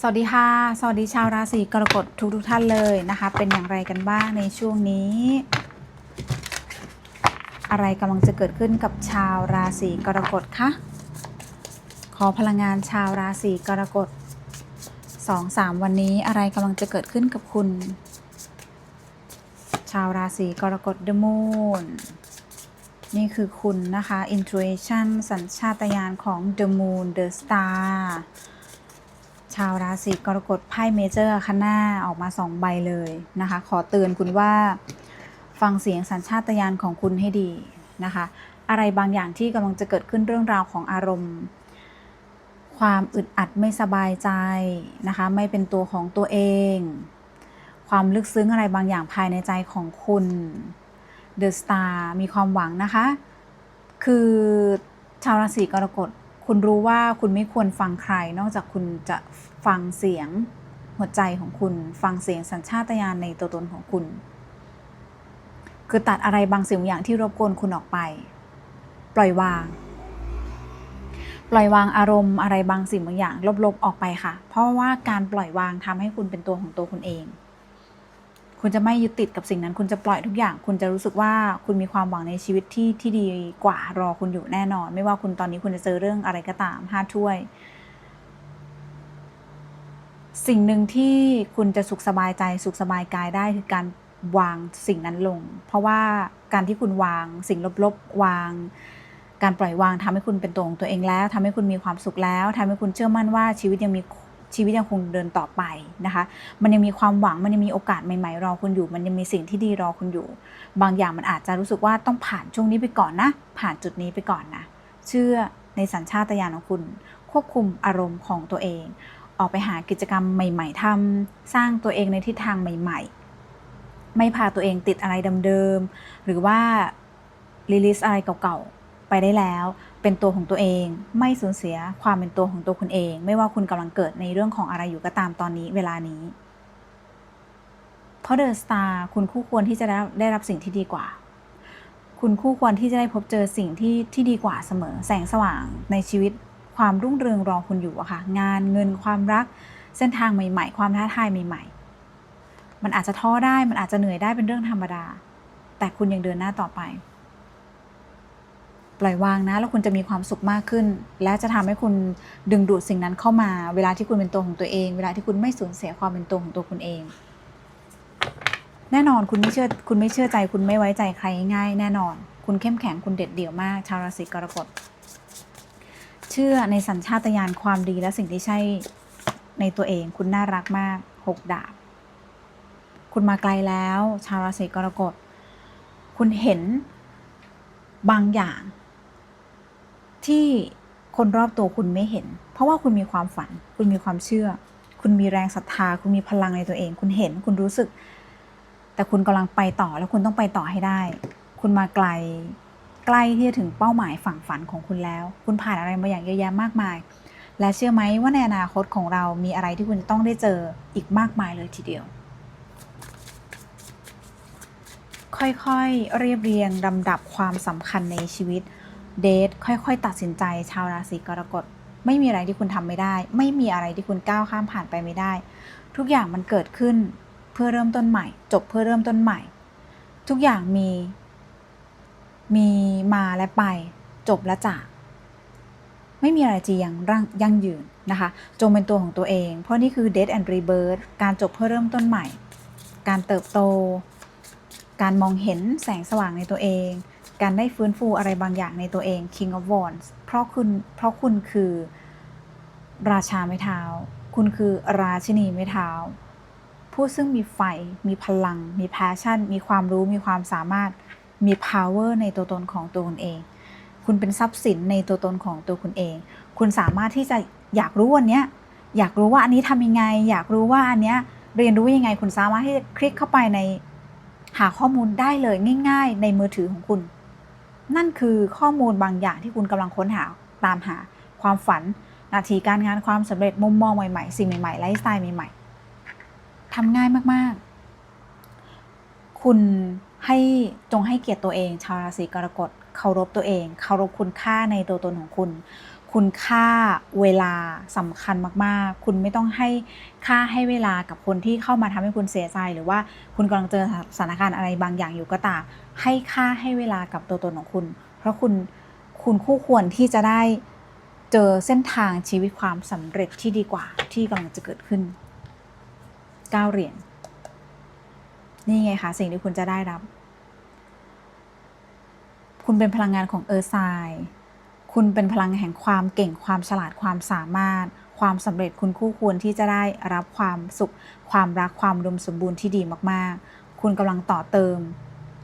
สวัสดีค่ะ สวัสดีชาวราศีกรกฎทุกทุกท่านเลยนะคะ เป็นอย่างไรกันบ้างในช่วงนี้ อะไรกำลังจะเกิดขึ้นกับชาวราศีกรกฎคะขอพลังงานชาวราศีกรกฎสองสามวันนี้อะไรกำลังจะเกิดขึ้นกับคุณ ชาวราศีกรกฎ The Moon นี่คือคุณนะคะ Intuition สัญชาตญาณของ The Moon The Star ชาวราศีกรกฎไพ่เมเจอร์คันหน้าออกมาสองใบเลยนะคะ ขอเตือนคุณว่าฟังเสียงสัญชาตญาณของคุณให้ดีนะคะ อะไรบางอย่างที่กำลังจะเกิดขึ้นเรื่องราวของอารมณ์ ความอึดอัดไม่สบายใจนะคะ ไม่เป็นตัวของตัวเอง ความลึกซึ้งอะไรบางอย่างภายในใจของคุณเดอะสตาร์มีความหวังนะคะ คือชาวราศีกรกฎ คุณรู้ว่าคุณไม่ควรฟังใคร นอกจากคุณจะฟังเสียงหัวใจของคุณ ฟังเสียงสัญชาตญาณในตัวตนของคุณ คือตัดอะไรบางสิ่งบางอย่างที่รบกวนคุณออกไป ปล่อยวาง ปล่อยวางอารมณ์อะไรบางสิ่งบางอย่าง ลบๆออกไปค่ะ เพราะว่าการปล่อยวางทำให้คุณเป็นตัวของตัวคุณเอง คุณจะไม่ยึดติดกับสิ่งนั้น คุณจะปล่อยทุกอย่าง คุณจะรู้สึกว่าคุณมีความหวังในชีวิตที่ที่ดีกว่ารอคุณอยู่แน่นอน ไม่ว่าคุณตอนนี้คุณจะเจอเรื่องอะไรก็ตามห้าถ้วย สิ่งหนึ่งที่คุณจะสุขสบายใจสุขสบายกายได้คือการวางสิ่งนั้นลง เพราะว่าการที่คุณวางสิ่งลบๆวางการปล่อยวางทำให้คุณเป็นตัวของตัวเองแล้วทำให้คุณมีความสุขแล้วทำให้คุณเชื่อมั่นว่าชีวิตยังมี ชีวิตยังคงเดินต่อไปนะคะ มันยังมีความหวังมันยังมีโอกาสใหม่ๆรอคุณอยู่ มันยังมีสิ่งที่ดีรอคุณอยู่ บางอย่างมันอาจจะรู้สึกว่าต้องผ่านช่วงนี้ไปก่อนนะ ผ่านจุดนี้ไปก่อนนะ เชื่อในสัญชาตญาณของคุณ ควบคุมอารมณ์ของตัวเอง ออกไปหากิจกรรมใหม่ ๆทำสร้างตัวเองในทิศทางใหม่ ๆ ไม่พาตัวเองติดอะไรเดิมๆหรือว่ารีลิสอะไรเก่าๆ ไปได้แล้ว เป็นตัวของตัวเอง ไม่สูญเสียความเป็นตัวของตัวคุณเอง ไม่ว่าคุณกำลังเกิดในเรื่องของอะไรอยู่ก็ตามตอนนี้เวลานี้ เพราะเดอะสตาร์คุณคู่ควรที่จะได้ได้รับสิ่งที่ดีกว่า คุณคู่ควรที่จะได้พบเจอสิ่งที่ที่ดีกว่าเสมอ แสงสว่างในชีวิตความรุ่งเรืองรอคุณอยู่อะค่ะ งานเงินความรักเส้นทางใหม่ ๆ ความท้าทายใหม่ ๆ มันอาจจะท้อได้มันอาจจะเหนื่อยได้เป็นเรื่องธรรมดา แต่คุณยังเดินหน้าต่อไป ปล่อยวางนะ แล้วคุณจะมีความสุขมากขึ้น และจะทำให้คุณดึงดูดสิ่งนั้นเข้ามา เวลาที่คุณเป็นตัวของตัวเอง เวลาที่คุณไม่สูญเสียความเป็นตัวของตัวคุณเอง แน่นอนคุณไม่เชื่อคุณไม่เชื่อใจ คุณไม่ไว้ใจใครง่ายแน่นอน คุณเข้มแข็งคุณเด็ดเดี่ยวมาก ชาวราศีกรกฎเชื่อในสัญชาตญาณความดีและสิ่งที่ใช่ในตัวเอง คุณน่ารักมากหกดาบ คุณมาไกลแล้ว ชาวราศีกรกฎคุณเห็นบางอย่าง ที่คนรอบตัวคุณไม่เห็น เพราะว่าคุณมีความฝัน คุณมีความเชื่อ คุณมีแรงศรัทธา คุณมีพลังในตัวเอง คุณเห็นคุณรู้สึก แต่คุณกำลังไปต่อแล้วคุณต้องไปต่อให้ได้ คุณมาไกลใกล้ที่จะถึงเป้าหมายฝั่งฝันของคุณแล้ว คุณผ่านอะไรมาอย่างเยอะแยะมากมาย และเชื่อไหมว่าในอนาคตของเรามีอะไรที่คุณจะต้องได้เจออีกมากมายเลยทีเดียว ค่อยๆเรียบเรียงลำดับความสำคัญในชีวิต เดทค่อยๆ ตัดสินใจ ชาวราศีกรกฎไม่มีอะไรที่คุณทำไม่ได้ ไม่มีอะไรที่คุณก้าวข้ามผ่านไปไม่ได้ ทุกอย่างมันเกิดขึ้นเพื่อเริ่มต้นใหม่ จบเพื่อเริ่มต้นใหม่ ทุกอย่างมี มีมาและไป จบและจาก ไม่มีอะไรจียังร่างยั่งยืนนะคะ จงเป็นตัวของตัวเอง เพราะนี่คือ death and rebirth การจบเพื่อเริ่มต้นใหม่ การเติบโต การมองเห็นแสงสว่างในตัวเอง การได้ฟื้นฟูอะไรบางอย่างในตัวเอง King of Wands เพราะคุณเพราะคุณคือราชาไม้เท้า คุณคือราชินีไม้เท้า ผู้ซึ่งมีไฟ มีพลัง มี passion มีความรู้ มีความสามารถ มี power ในตัวตนของตัวคุณเอง คุณเป็นทรัพย์สินในตัวตนของตัวคุณเอง คุณสามารถที่จะอยากรู้วันนี้อยากรู้ว่าอันนี้ทำยังไง อยากรู้ว่าอันเนี้ยเรียนรู้ยังไง คุณสามารถที่จะคลิกเข้าไปในหาข้อมูลได้เลยง่าย ๆ ในมือถือของคุณ นั่นคือข้อมูลบางอย่างที่คุณกำลังค้นหาตามหาความฝันนาทีการงานความสำเร็จมุมมองใหม่ๆ สิ่งใหม่ๆไลฟ์สไตล์ใหม่ๆทำง่ายมากๆ คุณให้จงให้เกียรติตัวเอง ชาวราศีกรกฎเคารพตัวเอง เคารพคุณค่าในตัวตนของคุณ คุณค่าเวลาสำคัญมาก ๆ คุณไม่ต้องให้ค่าให้เวลากับคนที่เข้ามาทำให้คุณเสียใจ หรือว่าคุณกำลังเจอสถานการณ์อะไรบางอย่างอยู่ก็ตาม ให้ค่าให้เวลากับตัวตนของคุณ เพราะคุณคุณคู่ควรที่จะได้เจอเส้นทางชีวิตความสำเร็จที่ดีกว่าที่กำลังจะเกิดขึ้นเก้าเหรียญนี่ไงคะสิ่งที่คุณจะได้รับ คุณเป็นพลังงานของเออร์ไซน์ คุณเป็นพลังแห่งความเก่งความฉลาดความสามารถ ความสำเร็จคุณคู่ควรที่จะได้รับความสุข ความรักความอุดมสมบูรณ์ที่ดีมากๆ คุณกำลังต่อเติม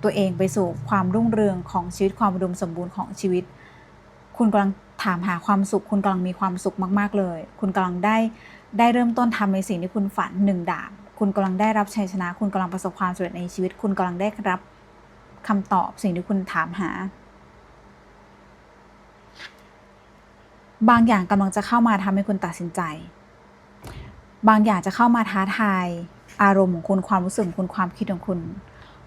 ตัวเองไปสู่ความรุ่งเรืองของชีวิตความอุดมสมบูรณ์ของชีวิต คุณกำลังถามหาความสุข คุณกำลังมีความสุขมาก ๆ เลย คุณกำลังได้ได้เริ่มต้นทำในสิ่งที่คุณฝันหนึ่งดาบคุณกำลังได้รับชัยชนะ คุณกำลังประสบความสำเร็จในชีวิต คุณกำลังได้รับคำตอบสิ่งที่คุณถามหา บางอย่างกำลังจะเข้ามาทำให้คุณตัดสินใจ บางอย่างจะเข้ามาท้าทาย อารมณ์ของคุณความรู้สึกของคุณความคิดของคุณ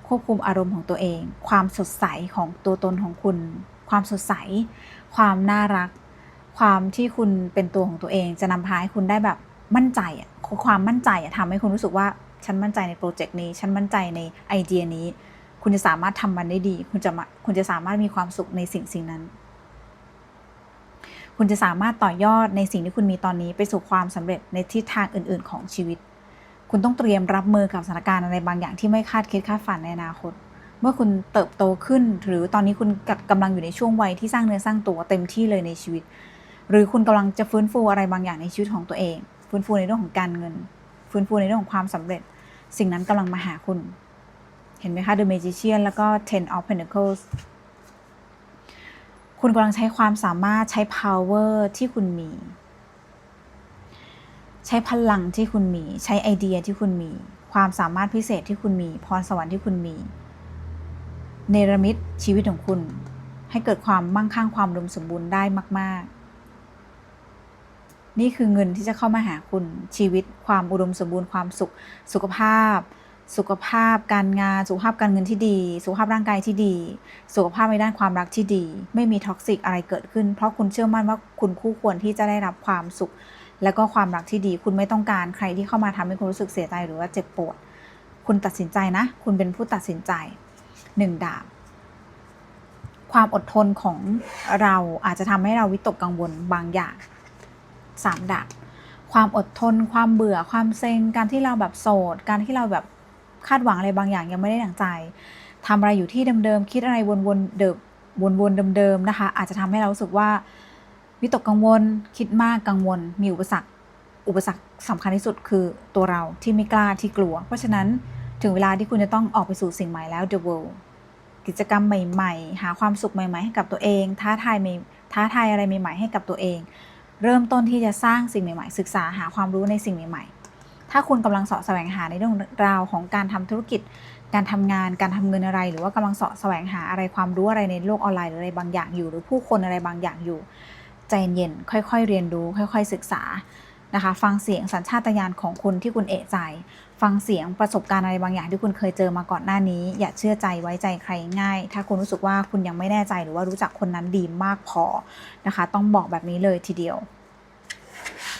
ควบคุมอารมณ์ของตัวเอง ความสดใสของตัวตนของคุณ ความสดใส ความน่ารัก ความที่คุณเป็นตัวของตัวเอง จะนำพาให้คุณได้แบบมั่นใจอะความมั่นใจอะทำให้คุณรู้สึกว่าฉันมั่นใจในโปรเจกต์นี้ ฉันมั่นใจในไอเดียนี้ คุณจะสามารถทำมันได้ดี คุณจะคุณจะสามารถมีความสุขในสิ่งสิ่งนั้น คุณจะสามารถต่อยอดในสิ่งที่คุณมีตอนนี้ไปสู่ความสำเร็จในทิศทางอื่น ๆ ของชีวิต คุณต้องเตรียมรับมือกับสถานการณ์อะไรบางอย่างที่ไม่คาดคิดคาดฝันในอนาคต เมื่อคุณเติบโตขึ้น หรือตอนนี้คุณกำลังอยู่ในช่วงวัยที่สร้างเนื้อสร้างตัวเต็มที่เลยในชีวิต หรือคุณกำลังจะฟื้นฟูอะไรบางอย่างในชีวิตของตัวเอง ฟื้นฟูในเรื่องของการเงิน ฟื้นฟูในเรื่องของความสำเร็จ สิ่งนั้นกำลังมาหาคุณ เห็นไหมคะ The Magician แล้วก็ Ten of Pentacles คุณกำลังใช้ความสามารถใช้ power ที่คุณมี ใช้พลังที่คุณมี ใช้ไอเดียที่คุณมี ความสามารถพิเศษที่คุณมี พรสวรรค์ที่คุณมี เนรมิตชีวิตของคุณ ให้เกิดความมั่งคั่งความอุดมสมบูรณ์ได้มาก ๆ นี่คือเงินที่จะเข้ามาหาคุณชีวิต ความอุดมสมบูรณ์ความสุขสุขภาพ สุขภาพการงานสุขภาพการเงินที่ดี สุขภาพร่างกายที่ดี สุขภาพในด้านความรักที่ดี ไม่มีท็อกซิกอะไรเกิดขึ้น เพราะคุณเชื่อมั่นว่าคุณคู่ควรที่จะได้รับความสุข และก็ความรักที่ดี คุณไม่ต้องการใครที่เข้ามาทำให้คุณรู้สึกเสียใจหรือว่าเจ็บปวด คุณตัดสินใจนะ คุณเป็นผู้ตัดสินใจหนึ่งดาบความอดทนของเราอาจจะทำให้เราวิตกกังวลบางอย่างสามดาบความอดทน ความเบื่อความเซ็งการที่เราแบบโสด การที่เราแบบ คาดหวังอะไรบางอย่างยังไม่ได้ดังใจทำอะไรอยู่ที่เดิมๆคิดอะไรวนๆเดิมวนๆเดิมๆนะคะ อาจจะทำให้เรารู้สึกว่าวิตกกังวลคิดมากกังวล มีอุปสรรคอุปสรรคสำคัญที่สุดคือตัวเราที่ไม่กล้าที่กลัว เพราะฉะนั้นถึงเวลาที่คุณจะต้องออกไปสู่สิ่งใหม่แล้ว the world กิจกรรมใหม่ ๆ หาความสุขใหม่ๆ ให้กับตัวเอง ท้าทายใหม่ท้าทายอะไรใหม่ๆ ให้กับตัวเอง เริ่มต้นที่จะสร้างสิ่งใหม่ๆ ศึกษาหาความรู้ในสิ่งใหม่ๆ ถ้าคุณกำลังเสาะแสวงหาในเรื่องราวของการทำธุรกิจ การทำงาน การทำเงินอะไร หรือว่ากำลังเสาะแสวงหาอะไรความรู้อะไรในโลกออนไลน์หรืออะไรบางอย่างอยู่ หรือผู้คนอะไรบางอย่างอยู่ใจเย็นค่อยๆ เรียนรู้ ค่อย ๆ ศึกษานะคะ ฟังเสียงสัญชาตญาณของคุณที่คุณเอะใจ ฟังเสียงประสบการณ์อะไรบางอย่างที่คุณเคยเจอมาก่อนหน้านี้ อย่าเชื่อใจไว้ใจใครง่าย ถ้าคุณรู้สึกว่าคุณยังไม่แน่ใจหรือว่ารู้จักคนนั้นดีมากพอนะคะ ต้องบอกแบบนี้เลยทีเดียว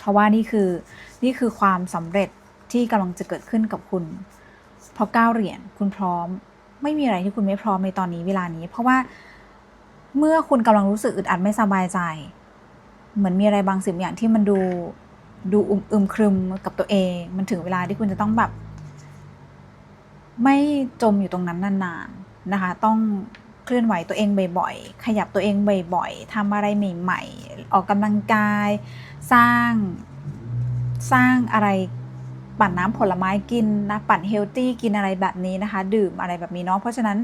ราะว่านี่คือนี่คือความสำเร็จที่กำลังจะเกิดขึ้นกับคุณเพราะก้าวเหรียญคุณพร้อม ไม่มีอะไรที่คุณไม่พร้อมในตอนนี้เวลานี้ เพราะว่าเมื่อคุณกำลังรู้สึกอึดอัดไม่สบายใจ เหมือนมีอะไรบางสิ่งอย่างที่มันดูดูอึมอึมครึมกับตัวเอง มันถึงเวลาที่คุณจะต้องแบบ ไม่จมอยู่ตรงนั้นนานๆนะคะ ต้อง เคลื่อนไหวตัวเองบ่อยๆ ขยับตัวเองบ่อยๆทำอะไรใหม่ๆ ออกกำลังกาย สร้างสร้างอะไรปั่นน้ำผลไม้กินนะปั่นเฮลตี้กินอะไรแบบนี้นะคะ ดื่มอะไรแบบนี้เนาะเพราะฉะนั้น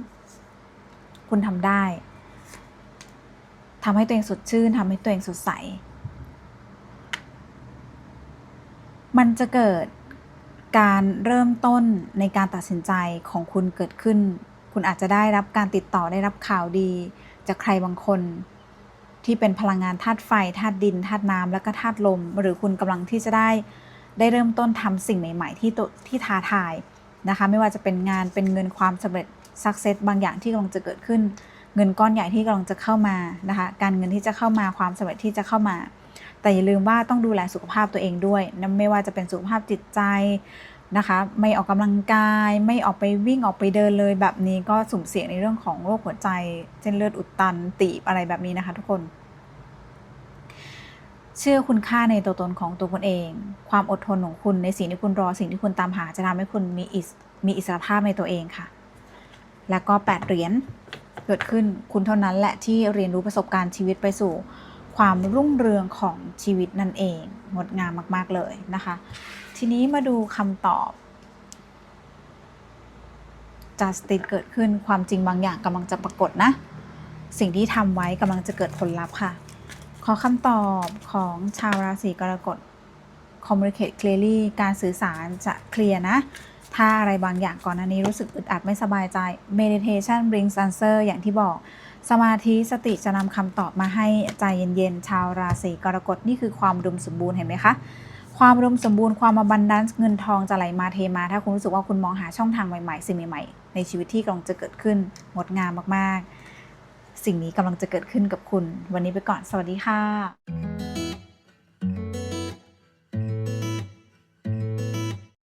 คุณทำได้ทำให้ตัวเองสดชื่นทำให้ตัวเองสดใส มันจะเกิดการเริ่มต้นในการตัดสินใจของคุณเกิดขึ้น คุณอาจจะได้รับการติดต่อได้รับข่าวดี จากใครบางคน ที่เป็นพลังงานธาตุไฟธาตุดินธาตุน้ำแล้วก็ธาตุลม หรือคุณกำลังที่จะได้ได้เริ่มต้นทำสิ่งใหม่ ๆ ที่ตัวที่ท้าทายนะคะไม่ว่าจะเป็นงานเป็นเงินความสำเร็จสักเซสบางอย่างที่กำลังจะเกิดขึ้น เงินก้อนใหญ่ที่กำลังจะเข้ามานะคะการเงินที่จะเข้ามาความสำเร็จที่จะเข้ามา แต่อย่าลืมว่าต้องดูแลสุขภาพตัวเองด้วยนะไม่ว่าจะเป็นสุขภาพจิตใจ นะคะ ไม่ออกกำลังกาย ไม่ออกไปวิ่งออกไปเดินเลย แบบนี้ก็สุ่มเสี่ยงในเรื่องของโรคหัวใจเส้นเลือดอุดตันตีบอะไรแบบนี้นะคะทุกคนเชื่อคุณค่าในตัวตนของตัวคุณเอง ความอดทนของคุณในสิ่งที่คุณรอสิ่งที่คุณตามหาจะทำให้คุณมีอิสมีอิสรภาพในตัวเองค่ะ แล้วก็แปดเหรียญเกิดขึ้นคุณเท่านั้นแหละที่เรียนรู้ประสบการณ์ชีวิตไปสู่ ความรุ่งเรืองของชีวิตนั่นเอง งดงามมาก ๆ เลยนะคะ ทีนี้มาดูคำตอบ justice เกิดขึ้นความจริงบางอย่างกำลังจะปรากฏนะ สิ่งที่ทำไว้กำลังจะเกิดผลลัพธ์ค่ะ ขอคำตอบของชาวราศีกรกฎ communicate clearly การสื่อสารจะเคลียร์นะ ถ้าอะไรบางอย่างก่อนหน้านี้รู้สึกอึดอัดไม่สบายใจ meditation brings answer อย่างที่บอก สมาธิสติจะนำคำตอบมาให้ใจเย็นๆ ชาวราศีกรกฎนี่คือความอุมสมบูรณ์เห็นไหมคะ ความรวมสมบูรณ์ความอบันดันเงินทองจะไหลมาเทมา ถ้าคุณรู้สึกว่าคุณมองหาช่องทางใหม่ๆ สิ่งใหม่ๆ ในชีวิตที่กำลังจะเกิดขึ้นงดงามมากๆ สิ่งนี้กำลังจะเกิดขึ้นกับคุณ วันนี้ไปก่อนสวัสดีค่ะ